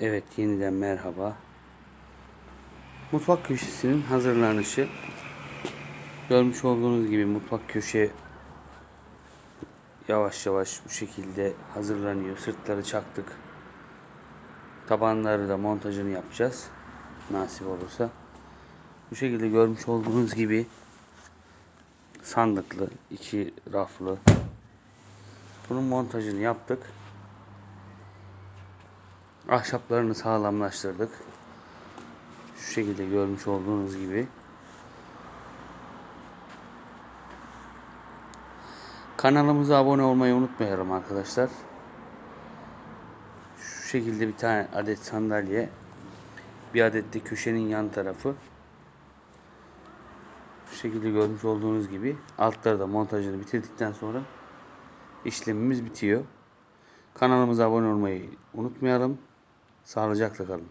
Evet yeniden merhaba. Mutfak köşesinin hazırlanışı. Görmüş olduğunuz gibi mutfak köşe yavaş yavaş bu şekilde hazırlanıyor. Sırtları çaktık. Tabanları da montajını yapacağız. Nasip olursa. Bu şekilde görmüş olduğunuz gibi sandıklı, iki raflı. Bunun montajını yaptık. Ahşaplarını sağlamlaştırdık. Şu şekilde görmüş olduğunuz gibi. Kanalımıza abone olmayı unutmayalım arkadaşlar. Şu şekilde bir tane adet sandalye. Bir adet de köşenin yan tarafı. Şu şekilde görmüş olduğunuz gibi altları da montajını bitirdikten sonra işlemimiz bitiyor. Kanalımıza abone olmayı unutmayalım. Sağlıcakla kalın.